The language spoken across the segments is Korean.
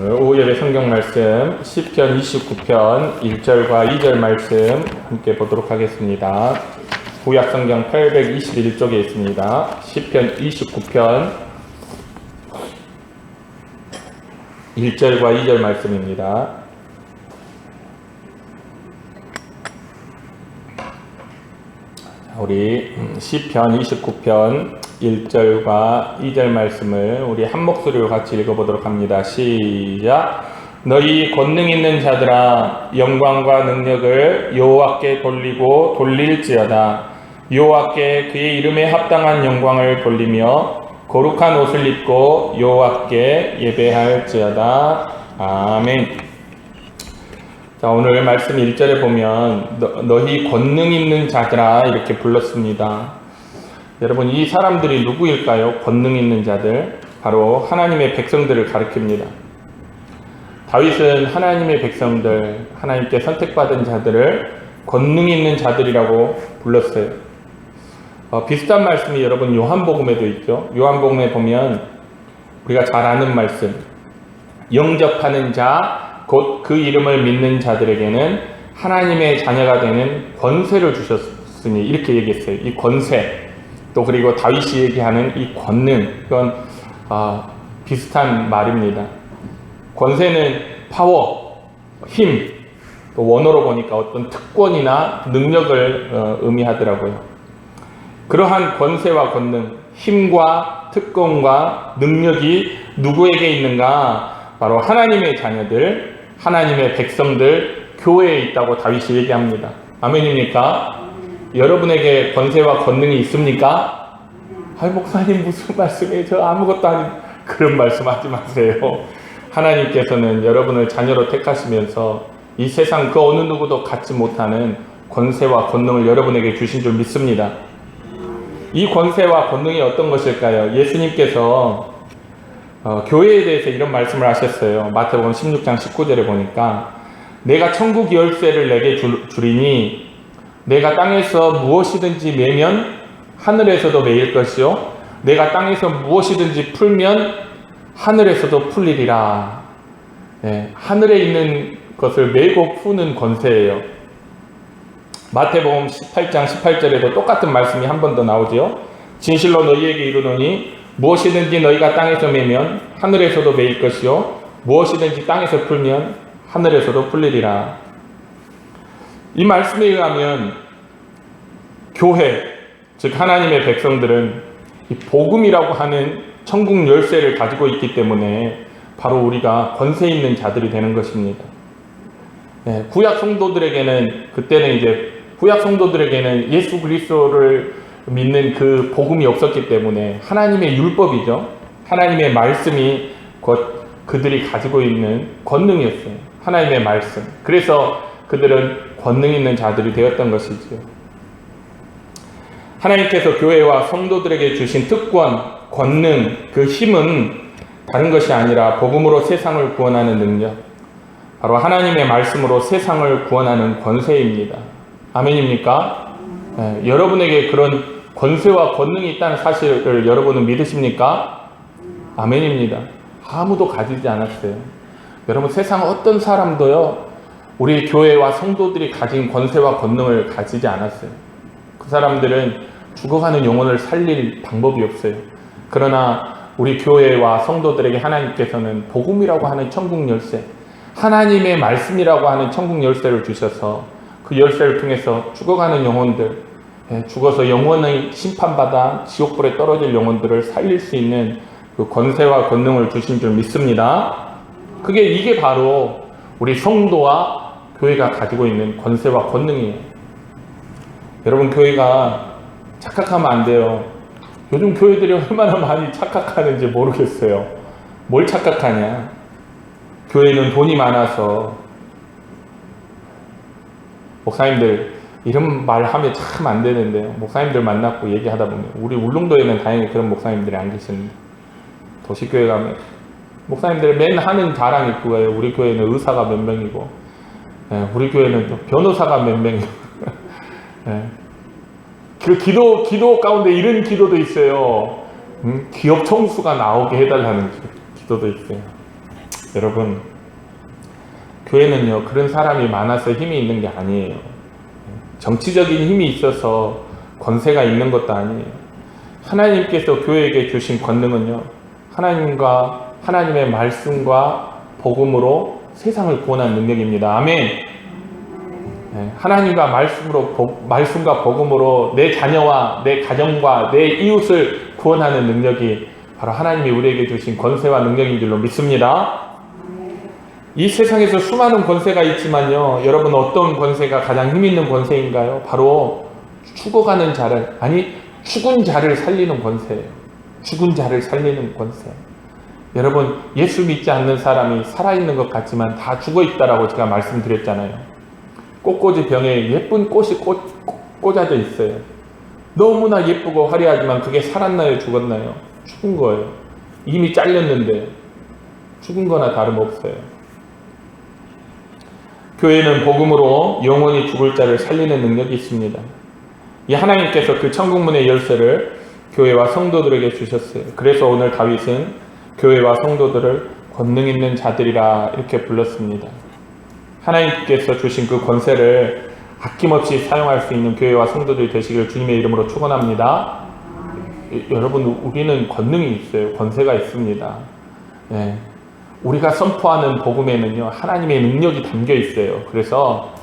오늘 오후 예배 성경 말씀 10편 29편 1절과 2절 말씀 함께 보도록 하겠습니다. 구약 성경 821쪽에 있습니다. 10편 29편 1절과 2절 말씀입니다. 자, 우리 음, 시편 29편 1절과 2절 말씀을 우리 한 목소리로 같이 읽어보도록 합니다. 시작. 너희 권능 있는 자들아 영광과 능력을 여호와께 돌리고 돌릴지어다. 여호와께 그의 이름에 합당한 영광을 돌리며 거룩한 옷을 입고 여호와께 예배할지어다. 아멘. 자, 오늘 말씀 1절에 보면 너, 너희 권능 있는 자들아 이렇게 불렀습니다. 여러분 이 사람들이 누구일까요? 권능 있는 자들 바로 하나님의 백성들을 가리킵니다. 다윗은 하나님의 백성들, 하나님께 선택받은 자들을 권능 있는 자들이라고 불렀어요. 어, 비슷한 말씀이 여러분 요한복음에도 있죠. 요한복음에 보면 우리가 잘 아는 말씀, 영접하는 자, 곧 그 이름을 믿는 자들에게는 하나님의 자녀가 되는 권세를 주셨으니 이렇게 얘기했어요. 이 권세, 또 그리고 다윗이 얘기하는 이 권능, 이건 아, 비슷한 말입니다. 권세는 파워, 힘, 또 원어로 보니까 어떤 특권이나 능력을 어, 의미하더라고요. 그러한 권세와 권능, 힘과 특권과 능력이 누구에게 있는가? 바로 하나님의 자녀들, 하나님의 백성들, 교회에 있다고 다윗이 얘기합니다. 아멘입니까? 여러분에게 권세와 권능이 있습니까? 아이 목사님 무슨 말씀이에요? 저 아무것도 아닌 그런 말씀하지 마세요. 하나님께서는 여러분을 자녀로 택하시면서 이 세상 그 어느 누구도 갖지 못하는 권세와 권능을 여러분에게 주신 줄 믿습니다. 이 권세와 권능이 어떤 것일까요? 예수님께서 어, 교회에 대해서 이런 말씀을 하셨어요. 마태복음 16장 19절에 보니까 내가 천국 열쇠를 내게 줄, 주리니 내가 땅에서 무엇이든지 매면 하늘에서도 매일 것이요 내가 땅에서 무엇이든지 풀면 하늘에서도 풀리리라. 예, 하늘에 있는 것을 메고 푸는 권세예요. 마태복음 18장 18절에도 똑같은 말씀이 한 번 더 나오지요. 진실로 너희에게 이르노니 무엇이든지 너희가 땅에서 매면 하늘에서도 매일 것이요 무엇이든지 땅에서 풀면 하늘에서도 풀리리라. 이 말씀에 의하면 교회 즉 하나님의 백성들은 이 복음이라고 하는 천국 열쇠를 가지고 있기 때문에 바로 우리가 권세 있는 자들이 되는 것입니다. 네, 구약 성도들에게는 그때는 이제 구약 성도들에게는 예수 그리스도를 믿는 그 복음이 없었기 때문에 하나님의 율법이죠. 하나님의 말씀이 곧 그들이 가지고 있는 권능이었어요. 하나님의 말씀. 그래서 그들은 권능 있는 자들이 되었던 것이지요. 하나님께서 교회와 성도들에게 주신 특권, 권능, 그 힘은 다른 것이 아니라 복음으로 세상을 구원하는 능력, 바로 하나님의 말씀으로 세상을 구원하는 권세입니다. 아멘입니까? 네, 여러분에게 그런 권세와 권능이 있다는 사실을 여러분은 믿으십니까? 아멘입니다. 아무도 가지지 않았어요. 여러분 세상 어떤 사람도요, 우리 교회와 성도들이 가진 권세와 권능을 가지지 않았어요. 그 사람들은 죽어가는 영혼을 살릴 방법이 없어요. 그러나 우리 교회와 성도들에게 하나님께서는 복음이라고 하는 천국 열쇠, 하나님의 말씀이라고 하는 천국 열쇠를 주셔서 그 열쇠를 통해서 죽어가는 영혼들, 예, 죽어서 영원히 심판받아 지옥불에 떨어질 영혼들을 살릴 수 있는 그 권세와 권능을 주신 줄 믿습니다. 그게 이게 바로 우리 성도와 교회가 가지고 있는 권세와 권능이에요. 여러분 교회가 착각하면 안 돼요. 요즘 교회들이 얼마나 많이 착각하는지 모르겠어요. 뭘 착각하냐? 교회는 돈이 많아서 목사님들 이런 말 하면 참 안 되는데요. 목사님들 만났고 얘기하다 보면 우리 울릉도에는 다행히 그런 목사님들이 안 계십니다. 도시교회 가면 목사님들 맨 하는 자랑이 그거예요. 우리 교회는 의사가 몇 명이고 예, 우리 교회는 또 변호사가 몇 명이고 예. 그 기도 기도 가운데 이런 기도도 있어요. 음, 기업 총수가 나오게 해달라는 기도 도 있어요. 여러분, 교회는요, 그런 사람이 많아서 힘이 있는 게 아니에요. 정치적인 힘이 있어서 권세가 있는 것도 아니에요. 하나님께서 교회에게 주신 권능은요, 하나님과 하나님의 말씀과 복음으로 세상을 구원하는 능력입니다. 아멘. 네, 하나님과 말씀으로 복- 말씀과 복음으로 내 자녀와 내 가정과 내 이웃을 구원하는 능력이 바로 하나님이 우리에게 주신 권세와 능력인 줄로 믿습니다. 이 세상에서 수많은 권세가 있지만요. 여러분 어떤 권세가 가장 힘 있는 권세인가요? 바로 죽어가는 자를 아니 죽은 자를 살리는 권세예요. 죽은 자를 살리는 권세. 여러분 예수 믿지 않는 사람이 살아있는 것 같지만 다 죽어 있다라고 제가 말씀드렸잖아요. 꽃꽂이 병에 예쁜 꽃이 꽂, 꽂아져 있어요. 너무나 예쁘고 화려하지만 그게 살았나요? 죽었나요? 죽은 거예요. 이미 잘렸는데 죽은 거나 다름없어요. 교회는 복음으로 영원히 죽을 자를 살리는 능력이 있습니다. 이 하나님께서 그 천국문의 열쇠를 교회와 성도들에게 주셨어요. 그래서 오늘 다윗은 교회와 성도들을 권능 있는 자들이라 이렇게 불렀습니다. 하나님께서 주신 그 권세를 아낌없이 사용할 수 있는 교회와 성도들이 되시길 주님의 이름으로 축원합니다. 이- 여러분 우리는 권능이 있어요. 권세가 있습니다. 예. 우리가 선포하는 복음에는요 하나님의 능력이 담겨 있어요. 그래서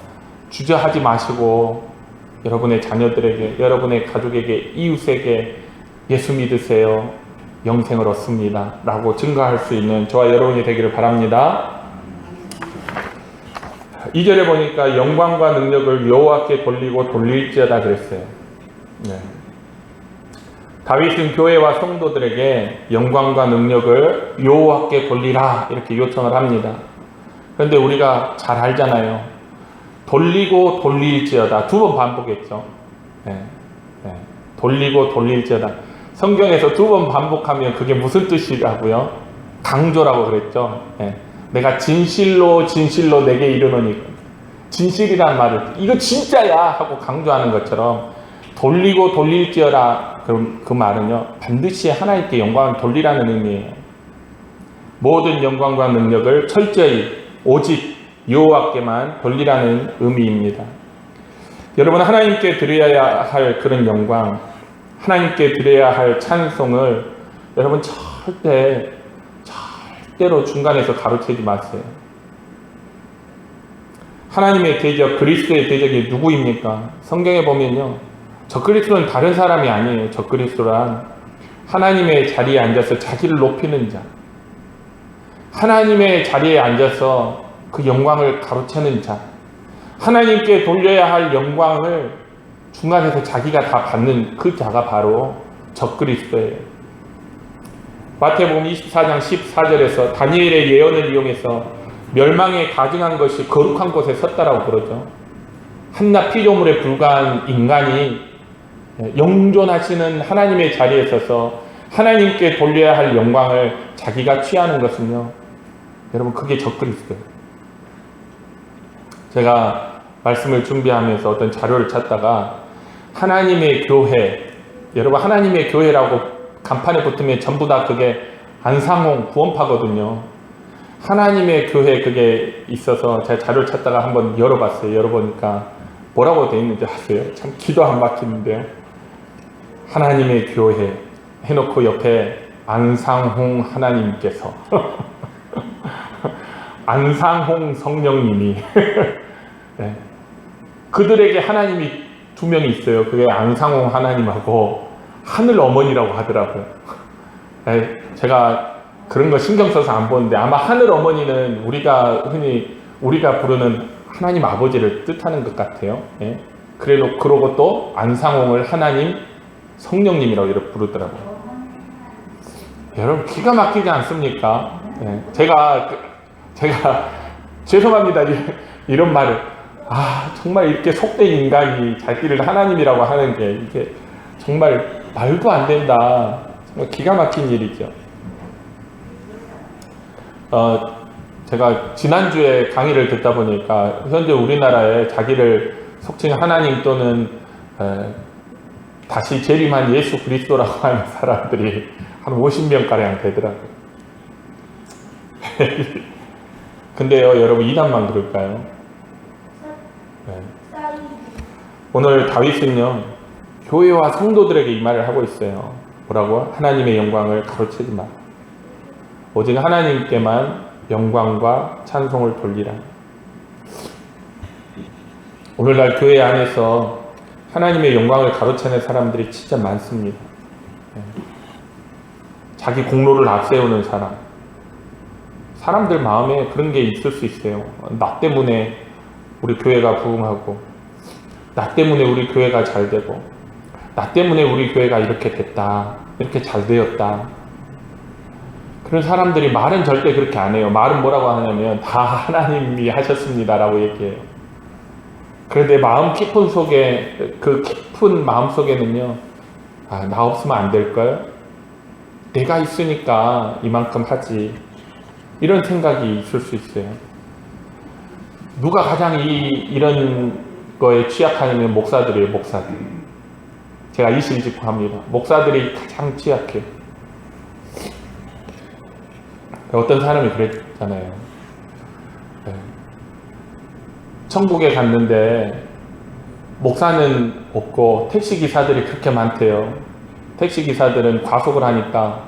주저하지 마시고 여러분의 자녀들에게, 여러분의 가족에게, 이웃에게 예수 믿으세요. 영생을 얻습니다. 라고 증거할 수 있는 저와 여러분이 되기를 바랍니다. 2절에 보니까 영광과 능력을 여호와께 돌리고 돌릴지어다 그랬어요. 네. 다윗은 교회와 성도들에게 영광과 능력을 여호와께 돌리라 이렇게 요청을 합니다. 그런데 우리가 잘 알잖아요. 돌리고 돌릴지어다 두 번 반복했죠. 네. 네. 돌리고 돌릴지어다. 성경에서 두 번 반복하면 그게 무슨 뜻이라고요? 강조라고 그랬죠. 네. 내가 진실로 진실로 내게 이르노니 진실이란 말을 이거 진짜야 하고 강조하는 것처럼 돌리고 돌릴지어라 그, 그 말은요 반드시 하나님께 영광을 돌리라는 의미예요. 모든 영광과 능력을 철저히 오직 여호와께만 돌리라는 의미입니다. 여러분 하나님께 드려야 할 그런 영광, 하나님께 드려야 할 찬송을 여러분 절대 절대로 중간에서 가로채지 마세요. 하나님의 대적, 그리스도의 대적이 누구입니까? 성경에 보면요. 저 그리스도는 다른 사람이 아니에요. 저 그리스도란 하나님의 자리에 앉아서 자기를 높이는 자. 하나님의 자리에 앉아서 그 영광을 가로채는 자. 하나님께 돌려야 할 영광을 중간에서 자기가 다 받는 그 자가 바로 저 그리스도예요. 마태복음 24장 14절에서 다니엘의 예언을 이용해서 멸망에 가증한 것이 거룩한 곳에 섰다라고 그러죠. 한낱 피조물에 불과한 인간이 영존하시는 하나님의 자리에 서서 하나님께 돌려야 할 영광을 자기가 취하는 것은요. 여러분 그게 적그리스도예요. 제가 말씀을 준비하면서 어떤 자료를 찾다가 하나님의 교회 여러분 하나님의 교회라고 간판에 붙으면 전부 다 그게 안상홍 구원파거든요. 하나님의 교회 그게 있어서 제가 자료를 찾다가 한번 열어봤어요. 열어보니까 뭐라고 되어 있는지 아세요? 참 기도 안 막히는데요. 하나님의 교회 해놓고 옆에 안상홍 하나님께서 안상홍 성령님이 네. 그들에게 하나님이 두 명이 있어요. 그게 안상홍 하나님하고 하늘 어머니라고 하더라고요. 네, 제가 그런 거 신경 써서 안 보는데 아마 하늘 어머니는 우리가 흔히 우리가 부르는 하나님 아버지를 뜻하는 것 같아요. 예. 그래도 그러고 또 안상홍을 하나님 성령님이라고 이렇게 부르더라고요. 여러분 기가 막히지 않습니까? 예. 제가 그- 제가 죄송합니다 이- 이런 말을 아 정말 이렇게 속된 인간이 자기를 하나님이라고 하는 게 이게 정말 말도 안 된다. 정말 기가 막힌 일이죠. 어, 제가 지난주에 강의를 듣다 보니까 현재 우리나라에 자기를 속칭 하나님 또는 에, 다시 재림한 예수 그리스도라고 하는 사람들이 한 50명 가량 되더라고요. 근데요, 여러분 이단만 그럴까요? 네. 오늘 다윗은요, 교회와 성도들에게 이 말을 하고 있어요. 뭐라고? 하나님의 영광을 가로채지 마. 오직 하나님께만 영광과 찬송을 돌리라. 오늘날 교회 안에서 하나님의 영광을 가로채는 사람들이 진짜 많습니다. 네. 자기 공로를 앞세우는 사람. 사람들 마음에 그런 게 있을 수 있어요. 나 때문에 우리 교회가 부흥하고, 나 때문에 우리 교회가 잘 되고, 나 때문에 우리 교회가 이렇게 됐다. 이렇게 잘 되었다. 그런 사람들이 말은 절대 그렇게 안 해요. 말은 뭐라고 하냐면 다 하나님이 하셨습니다 라고 얘기해요. 그런데 마음 깊은 속에 그 깊은 마음 속에는요. 아, 나 없으면 안 될걸? 내가 있으니까 이만큼 하지. 이런 생각이 있을 수 있어요. 누가 가장 이 이런 거에 취약하냐면 목사들이에요, 목사들. 제가 이실직고합니다. 목사들이 가장 취약해요. 어떤 사람이 그랬잖아요. 네. 천국에 갔는데 목사는 없고 택시 기사들이 그렇게 많대요. 택시 기사들은 과속을 하니까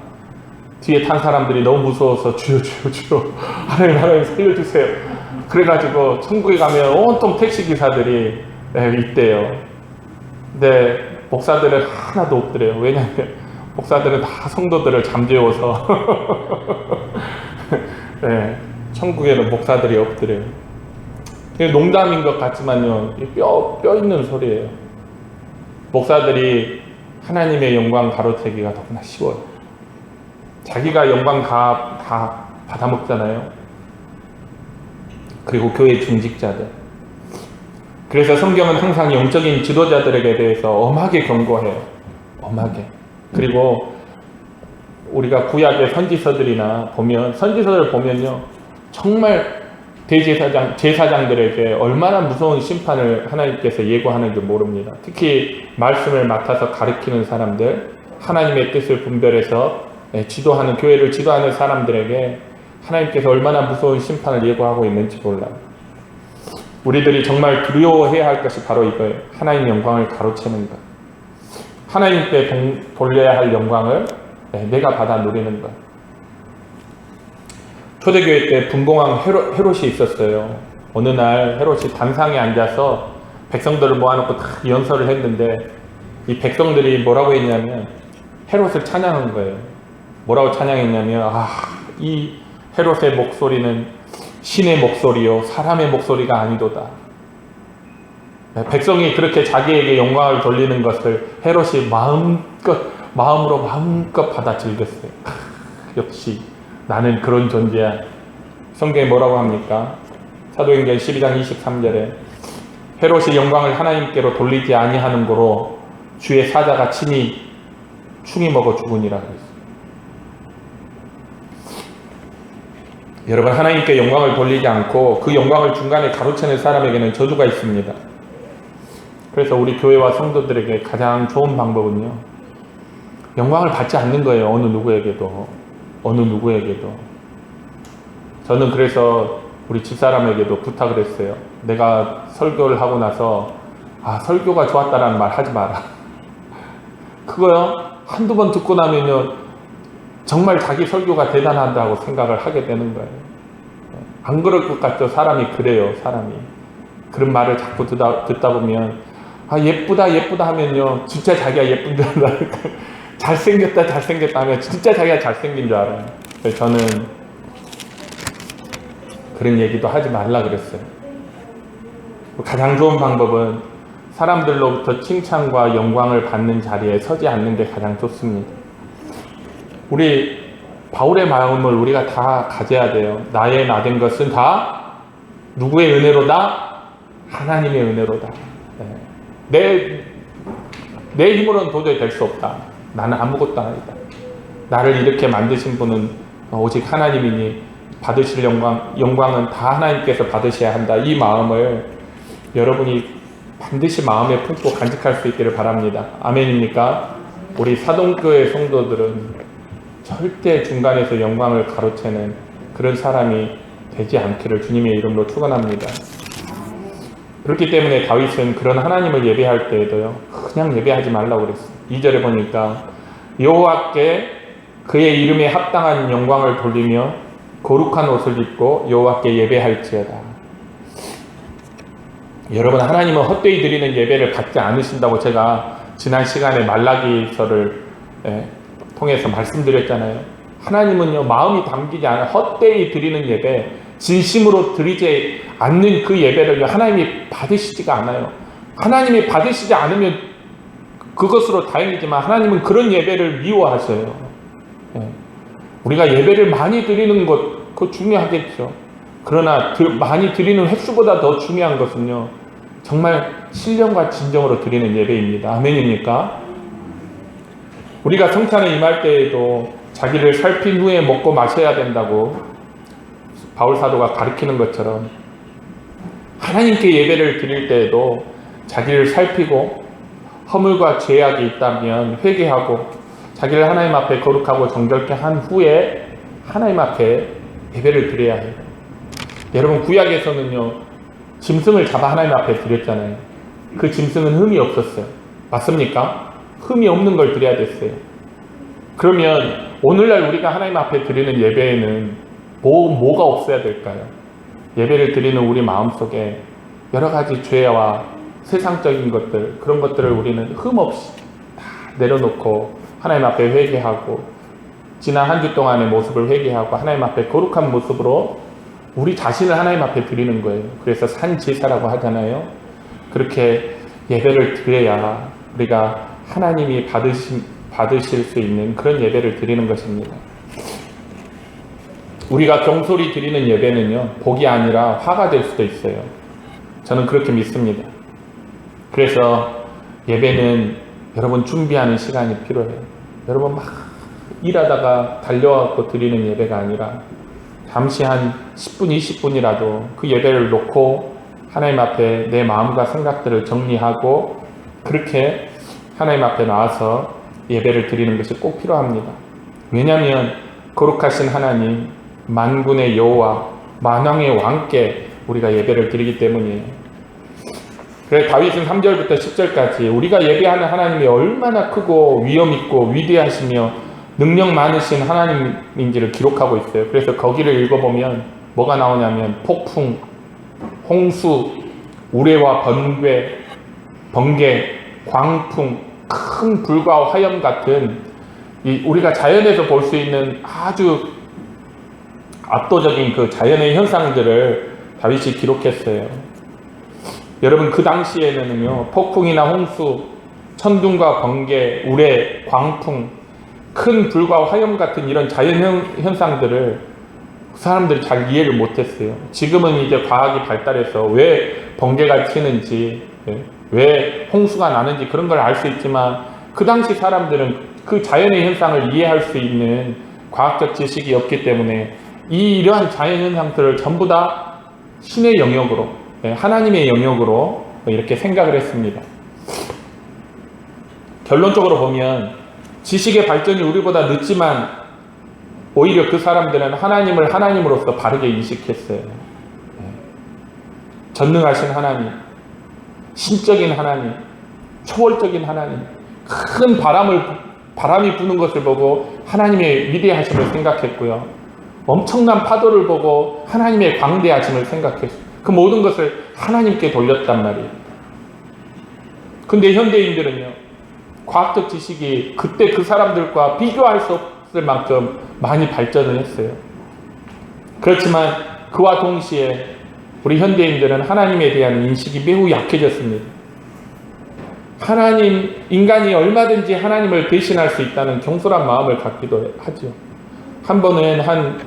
뒤에 탄 사람들이 너무 무서워서 주여 주여 주여 하나님 하나님 살려주세요. 그래가지고 천국에 가면 온통 택시 기사들이 네, 있대요. 근데 목사들은 하나도 없더래요. 왜냐하면 목사들은 다 성도들을 잠재워서 네, 천국에는 목사들이 없더래요. 농담인 것 같지만요, 뼈, 뼈 있는 소리예요. 목사들이 하나님의 영광 가로채기가 너무나 쉬워요. 자기가 영광 다, 다 받아먹잖아요. 그리고 교회 중직자들. 그래서 성경은 항상 영적인 지도자들에게 대해서 엄하게 경고해요. 엄하게. 그리고 우리가 구약의 선지서들이나 보면 선지서를 보면요. 정말 대제사장 제사장들에게 얼마나 무서운 심판을 하나님께서 예고하는지 모릅니다. 특히 말씀을 맡아서 가르치는 사람들, 하나님의 뜻을 분별해서 예, 지도하는 교회를 지도하는 사람들에게 하나님께서 얼마나 무서운 심판을 예고하고 있는지 몰라요. 우리들이 정말 두려워해야 할 것이 바로 이거예요. 하나님 영광을 가로채는 것. 하나님께 동, 돌려야 할 영광을 네, 내가 받아 누리는 것. 초대교회 때 분봉왕 헤로, 헤롯 이 있었어요. 어느 날 헤롯이 단상에 앉아서 백성들을 모아놓고 다 연설을 했는데 이 백성들이 뭐라고 했냐면 헤롯을 찬양한 거예요. 뭐라고 찬양했냐면 아, 이 헤롯의 목소리는 신의 목소리요 사람의 목소리가 아니도다. 네, 백성이 그렇게 자기에게 영광을 돌리는 것을 헤롯이 마음껏 마음으로 마음껏 받아 즐겼어요. 역시 나는 그런 존재야. 성경에 뭐라고 합니까? 사도행전 12장 23절에 헤롯이 영광을 하나님께로 돌리지 아니하는 거로 주의 사자가 친히 충이 먹어 죽으니라고 했어요. 여러분 하나님께 영광을 돌리지 않고 그 영광을 중간에 가로채는 사람에게는 저주가 있습니다. 그래서 우리 교회와 성도들에게 가장 좋은 방법은요. 영광을 받지 않는 거예요. 어느 누구에게도. 어느 누구에게도. 저는 그래서 우리 집사람에게도 부탁을 했어요. 내가 설교를 하고 나서 아, 설교가 좋았다라는 말 하지 마라. 그거요. 한두 번 듣고 나면요. 정말 자기 설교가 대단하다고 생각을 하게 되는 거예요. 안 그럴 것 같죠? 사람이 그래요, 사람이. 그런 말을 자꾸 듣다, 듣다 보면, 아, 예쁘다, 예쁘다 하면요. 진짜 자기가 예쁜 줄 알아니까. 잘생겼다, 잘생겼다 하면 진짜 자기가 잘생긴 줄 알아요. 그래서 저는 그런 얘기도 하지 말라 그랬어요. 가장 좋은 방법은 사람들로부터 칭찬과 영광을 받는 자리에 서지 않는 게 가장 좋습니다. 우리 바울의 마음을 우리가 다 가져야 돼요. 나의 나된 것은 다 누구의 은혜로다? 하나님의 은혜로다. 네. 내, 내 힘으로는 도저히 될 수 없다. 나는 아무것도 아니다. 나를 이렇게 만드신 분은 오직 하나님이니 받으실 영광, 영광은 다 하나님께서 받으셔야 한다. 이 마음을 여러분이 반드시 마음에 품고 간직할 수 있기를 바랍니다. 아멘입니까? 우리 사동교회 성도들은 절대 중간에서 영광을 가로채는 그런 사람이 되지 않기를 주님의 이름으로 축원합니다. 그렇기 때문에 다윗은 그런 하나님을 예배할 때에도요. 그냥 예배하지 말라고 그랬어요. 2절에 보니까 여호와께 그의 이름에 합당한 영광을 돌리며 거룩한 옷을 입고 여호와께 예배할지어다. 여러분 하나님은 헛되이 드리는 예배를 받지 않으신다고 제가 지난 시간에 말라기서를 예, 통해서 말씀드렸잖아요. 하나님은요 마음이 담기지 않은 헛되이 드리는 예배, 진심으로 드리지 않는 그 예배를 하나님이 받으시지가 않아요. 하나님이 받으시지 않으면 그것으로 다행이지만 하나님은 그런 예배를 미워하셔요. 예. 우리가 예배를 많이 드리는 것, 그거 중요하겠죠. 그러나 드, 많이 드리는 횟수보다 더 중요한 것은요, 정말 신령과 진정으로 드리는 예배입니다. 아멘입니까? 우리가 성찬에 임할 때에도 자기를 살핀 후에 먹고 마셔야 된다고 바울 사도가 가르치는 것처럼 하나님께 예배를 드릴 때에도 자기를 살피고 허물과 죄악이 있다면 회개하고 자기를 하나님 앞에 거룩하고 정결케 한 후에 하나님 앞에 예배를 드려야 해요. 여러분 구약에서는요 짐승을 잡아 하나님 앞에 드렸잖아요. 그 짐승은 흠이 없었어요. 맞습니까? 흠이 없는 걸 드려야 됐어요. 그러면 오늘날 우리가 하나님 앞에 드리는 예배에는 뭐, 뭐가 없어야 될까요? 예배를 드리는 우리 마음속에 여러 가지 죄와 세상적인 것들, 그런 것들을 우리는 흠 없이 다 내려놓고 하나님 앞에 회개하고 지난 한 주 동안의 모습을 회개하고 하나님 앞에 거룩한 모습으로 우리 자신을 하나님 앞에 드리는 거예요. 그래서 산제사라고 하잖아요. 그렇게 예배를 드려야 우리가 하나님이 받으신, 받으실 수 있는 그런 예배를 드리는 것입니다. 우리가 경솔히 드리는 예배는요, 복이 아니라 화가 될 수도 있어요. 저는 그렇게 믿습니다. 그래서 예배는 여러분 준비하는 시간이 필요해요. 여러분 막 일하다가 달려와서 드리는 예배가 아니라 잠시 한 10분, 20분이라도 그 예배를 놓고 하나님 앞에 내 마음과 생각들을 정리하고 그렇게 하나님 앞에 나와서 예배를 드리는 것이 꼭 필요합니다. 왜냐하면 거룩하신 하나님, 만군의 여호와, 만왕의 왕께 우리가 예배를 드리기 때문이에요. 그래 다윗은 3절부터 10절까지 우리가 예배하는 하나님이 얼마나 크고 위엄 있고 위대하시며 능력 많으신 하나님인지를 기록하고 있어요. 그래서 거기를 읽어보면 뭐가 나오냐면 폭풍, 홍수, 우레와 번개, 번개, 광풍, 큰 불과 화염 같은 이 우리가 자연에서 볼 수 있는 아주 압도적인 그 자연의 현상들을 다윗이 기록했어요. 여러분 그 당시에는요 폭풍이나 홍수, 천둥과 번개, 우레, 광풍, 큰 불과 화염 같은 이런 자연 현상들을 사람들이 잘 이해를 못했어요. 지금은 이제 과학이 발달해서 왜 번개가 치는지, 예, 왜 홍수가 나는지 그런 걸 알 수 있지만 그 당시 사람들은 그 자연의 현상을 이해할 수 있는 과학적 지식이 없기 때문에 이 이러한 자연 현상들을 전부 다 신의 영역으로, 예, 하나님의 영역으로 이렇게 생각을 했습니다. 결론적으로 보면 지식의 발전이 우리보다 늦지만 오히려 그 사람들은 하나님을 하나님으로서 바르게 인식했어요. 예. 전능하신 하나님, 신적인 하나님, 초월적인 하나님, 큰 바람을 바람이 부는 것을 보고 하나님의 위대하심을 생각했고요. 엄청난 파도를 보고 하나님의 광대하심을 생각했어요. 그 모든 것을 하나님께 돌렸단 말이에요. 근데 현대인들은요, 과학적 지식이 그때 그 사람들과 비교할 수 없을 만큼 많이 발전을 했어요. 그렇지만 그와 동시에 우리 현대인들은 하나님에 대한 인식이 매우 약해졌습니다. 하나님, 인간이 얼마든지 하나님을 대신할 수 있다는 경솔한 마음을 갖기도 하죠. 한 번은 한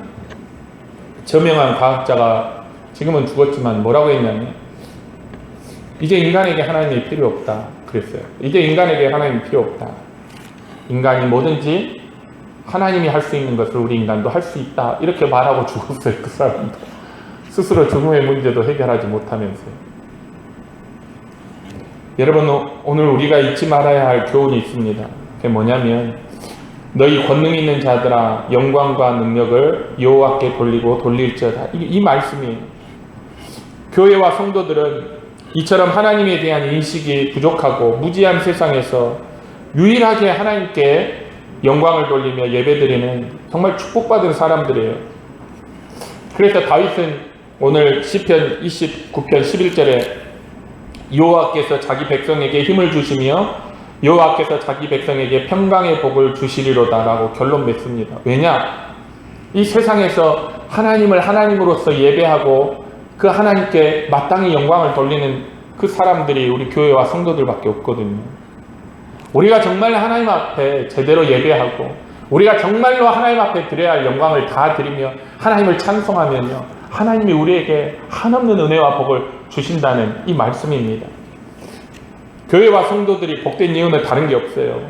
저명한 과학자가 지금은 죽었지만 뭐라고 했냐면 이제 인간에게 하나님이 필요 없다 그랬어요. 이제 인간에게 하나님이 필요 없다. 인간이 뭐든지 하나님이 할 수 있는 것을 우리 인간도 할 수 있다 이렇게 말하고 죽었어요 그 사람도 스스로 죽음의 문제도 해결하지 못하면서요. 여러분 오늘 우리가 잊지 말아야 할 교훈이 있습니다. 그게 뭐냐면 너희 권능 있는 자들아 영광과 능력을 여호와께 돌리고 돌릴지어다. 이, 이 말씀이 교회와 성도들은 이처럼 하나님에 대한 인식이 부족하고 무지한 세상에서 유일하게 하나님께 영광을 돌리며 예배드리는 정말 축복받은 사람들이에요. 그래서 다윗은 오늘 시편 29편 11절에 여호와께서 자기 백성에게 힘을 주시며 여호와께서 자기 백성에게 평강의 복을 주시리로다라고 결론 맺습니다. 왜냐? 이 세상에서 하나님을 하나님으로서 예배하고 그 하나님께 마땅히 영광을 돌리는 그 사람들이 우리 교회와 성도들밖에 없거든요. 우리가 정말 하나님 앞에 제대로 예배하고 우리가 정말로 하나님 앞에 드려야 할 영광을 다 드리며 하나님을 찬송하면요. 하나님이 우리에게 한없는 은혜와 복을 주신다는 이 말씀입니다. 교회와 성도들이 복된 이유는 다른 게 없어요.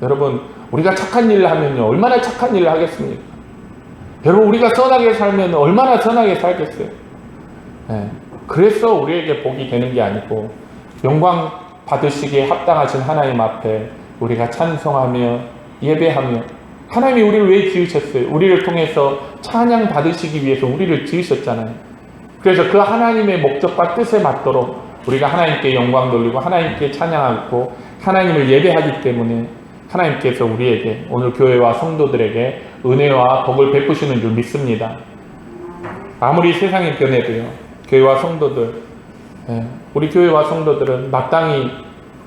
여러분, 우리가 착한 일을 하면요. 얼마나 착한 일을 하겠습니까? 여러분, 우리가 선하게 살면 얼마나 선하게 살겠어요? 네. 그래서 우리에게 복이 되는 게 아니고, 영광 받으시기에 합당하신 하나님 앞에 우리가 찬송하며 예배하며, 하나님이 우리를 왜 지으셨어요? 우리를 통해서 찬양 받으시기 위해서 우리를 지으셨잖아요. 그래서 그 하나님의 목적과 뜻에 맞도록 우리가 하나님께 영광 돌리고 하나님께 찬양하고 하나님을 예배하기 때문에 하나님께서 우리에게 오늘 교회와 성도들에게 은혜와 복을 베푸시는 줄 믿습니다. 아무리 세상이 변해도요, 교회와 성도들, 예, 우리 교회와 성도들은 마땅히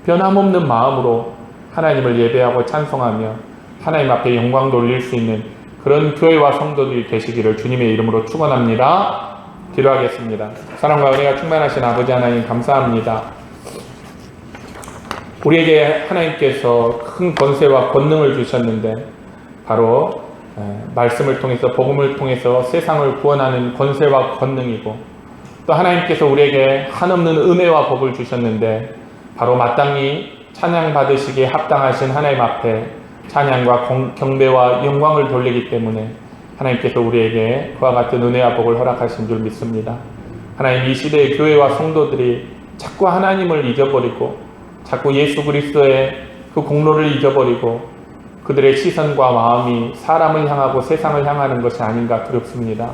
변함없는 마음으로 하나님을 예배하고 찬송하며 하나님 앞에 영광 돌릴 수 있는 그런 교회와 성도들이 되시기를 주님의 이름으로 축원합니다. 기도하겠습니다. 사랑과 은혜가 충만하신 아버지 하나님 감사합니다. 우리에게 하나님께서 큰 권세와 권능을 주셨는데 바로 말씀을 통해서 복음을 통해서 세상을 구원하는 권세와 권능이고 또 하나님께서 우리에게 한없는 은혜와 복을 주셨는데 바로 마땅히 찬양 받으시기에 합당하신 하나님 앞에 찬양과 경배와 영광을 돌리기 때문에 하나님께서 우리에게 그와 같은 은혜와 복을 허락하신 줄 믿습니다. 하나님 이 시대의 교회와 성도들이 자꾸 하나님을 잊어버리고 자꾸 예수 그리스도의 그 공로를 잊어버리고 그들의 시선과 마음이 사람을 향하고 세상을 향하는 것이 아닌가 두렵습니다.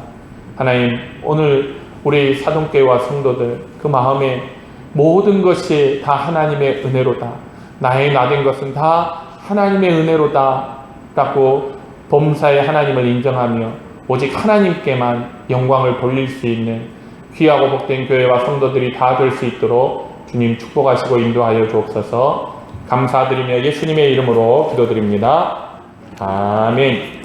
하나님 오늘 우리 사동교회와 성도들 그 마음에 모든 것이 다 하나님의 은혜로다. 나의 나된 것은 다 하나님의 은혜로다. 라고 범사의 하나님을 인정하며 오직 하나님께만 영광을 돌릴 수 있는 귀하고 복된 교회와 성도들이 다 될 수 있도록 주님 축복하시고 인도하여 주옵소서 감사드리며 예수님의 이름으로 기도드립니다. 아멘.